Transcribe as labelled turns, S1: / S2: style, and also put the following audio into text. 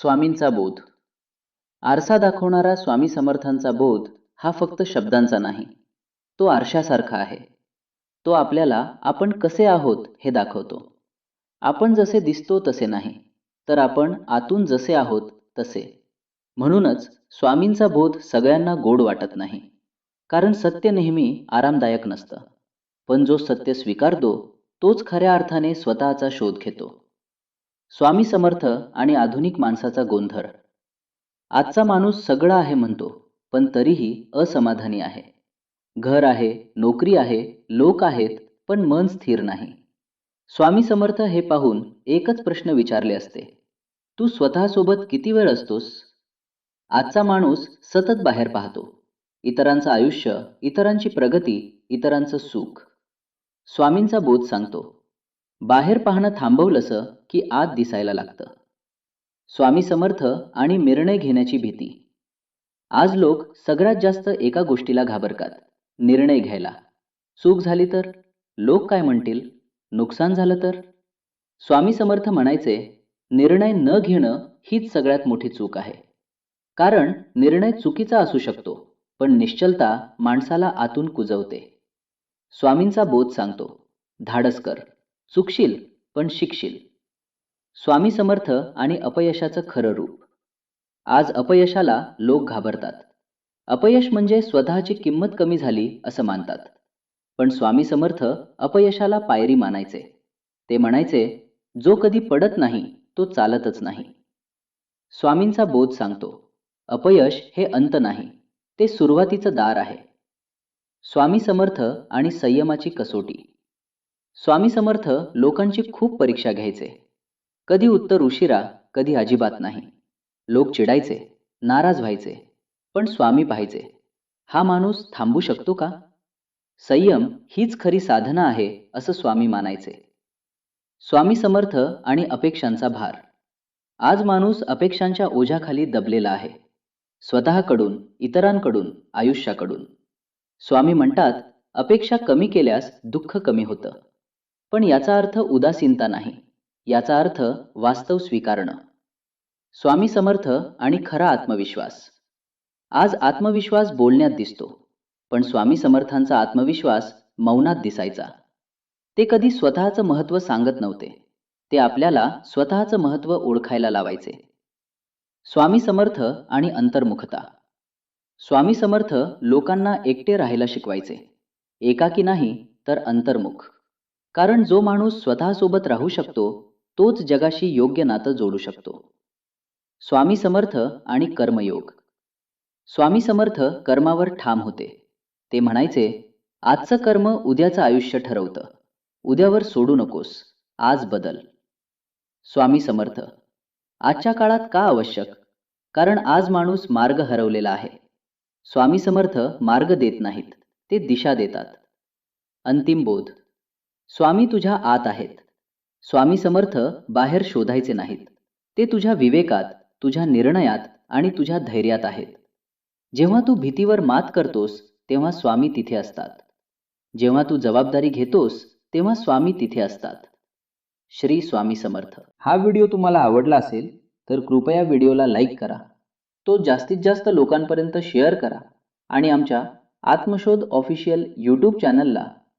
S1: स्वामींचा बोध. आरसा दाखवणारा स्वामी समर्थांचा बोध हा फक्त शब्दांचा नाही तो आरशासारखा आहे. तो आपल्याला आपण कसे आहोत हे दाखवतो. आपण जसे दिसतो तसे नाही तर आपण आतून जसे आहोत तसे. म्हणूनच स्वामींचा बोध सगळ्यांना गोड वाटत नाही कारण सत्य नेहमी आरामदायक नसतं. पण जो सत्य स्वीकारतो तोच खऱ्या अर्थाने स्वतःचा शोध घेतो. स्वामी समर्थ आणि आधुनिक माणसाचा गोंधळ. आजचा माणूस सगळं आहे म्हणतो पण तरीही असमाधानी आहे. घर आहे नोकरी आहे लोक आहेत पण मन स्थिर नाही. स्वामी समर्थ हे पाहून एकच प्रश्न विचारले असते. तू स्वतःसोबत किती वेळ असतोस? आजचा माणूस सतत बाहेर पाहतो. इतरांचं आयुष्य इतरांची प्रगती इतरांचं सुख. स्वामींचा बोध सांगतो. बाहेर पाहणं थांबवलंस की आत दिसायला लागतं. स्वामी समर्थ आणि निर्णय घेण्याची भीती. आज लोक सगळ्यात जास्त एका गोष्टीला घाबरतात निर्णय घ्यायला. चूक झाली तर? लोक काय म्हणतील? नुकसान झालं तर? स्वामी समर्थ म्हणायचे निर्णय न घेणं हीच सगळ्यात मोठी चूक आहे. कारण निर्णय चुकीचा असू शकतो पण निश्चलता माणसाला आतून कुजवते. स्वामींचा बोध सांगतो धाडस कर. चुकशील पण शिकशील. स्वामी समर्थ आणि अपयशाचं खरं रूप. आज अपयशाला लोक घाबरतात. अपयश म्हणजे स्वतःची किंमत कमी झाली असं मानतात. पण स्वामी समर्थ अपयशाला पायरी मानायचे. ते म्हणायचे जो कधी पडत नाही तो चालतच नाही. स्वामींचा बोध सांगतो अपयश हे अंत नाही ते सुरुवातीचं दार आहे. स्वामी समर्थ आणि संयमाची कसोटी. स्वामी समर्थ लोकांची खूप परीक्षा घ्यायचे. कधी उत्तर उशिरा कधी अजिबात नाही. लोक चिडायचे नाराज व्हायचे पण स्वामी पाहायचे. हा माणूस थांबू शकतो का? संयम हीच खरी साधना आहे असं स्वामी मानायचे. स्वामी समर्थ आणि अपेक्षांचा भार. आज माणूस अपेक्षांच्या ओझ्याखाली दबलेला आहे. स्वतःकडून इतरांकडून आयुष्याकडून. स्वामी म्हणतात अपेक्षा कमी केल्यास दुःख कमी होतं. पण याचा अर्थ उदासीनता नाही. याचा अर्थ वास्तव स्वीकारणं. स्वामी समर्थ आणि खरा आत्मविश्वास. आज आत्मविश्वास बोलण्यात दिसतो पण स्वामी समर्थांचा आत्मविश्वास मौनात दिसायचा. ते कधी स्वतःचं महत्त्व सांगत नव्हते. ते आपल्याला स्वतःचं महत्त्व ओळखायला लावायचे. स्वामी समर्थ आणि अंतर्मुखता. स्वामी समर्थ लोकांना एकटे राहायला शिकवायचे. एकाकी नाही तर अंतर्मुख. कारण जो माणूस स्वतःसोबत राहू शकतो तोच जगाशी योग्य नातं जोडू शकतो. स्वामी समर्थ आणि कर्मयोग. स्वामी समर्थ कर्मावर ठाम होते. ते म्हणायचे आजचं कर्म उद्याचं आयुष्य ठरवतं. उद्यावर सोडू नकोस. आज बदल. स्वामी समर्थ आजच्या काळात का आवश्यक? कारण आज माणूस मार्ग हरवलेला आहे. स्वामी समर्थ मार्ग देत नाहीत. ते दिशा देतात. अंतिम बोध. स्वामी तुझ्या आत आहेत. स्वामी समर्थ बाहेर शोधायचे नाहीत. ते तुझ्या विवेकात तुझ्या निर्णयात आणि तुझ्या धैर्यात आहेत. जेव्हा तू भीतीवर मात करतोस तेव्हा स्वामी तिथे असतात. जेव्हा तू जबाबदारी घेतोस तेव्हा स्वामी तिथे असतात. श्री स्वामी समर्थ. हा व्हिडिओ तुम्हाला आवडला असेल तर कृपया व्हिडिओला लाईक करा. तो जास्तीत जास्त लोकांपर्यंत शेअर करा आणि आमच्या आत्मशोध ऑफिशियल यूट्यूब चॅनलला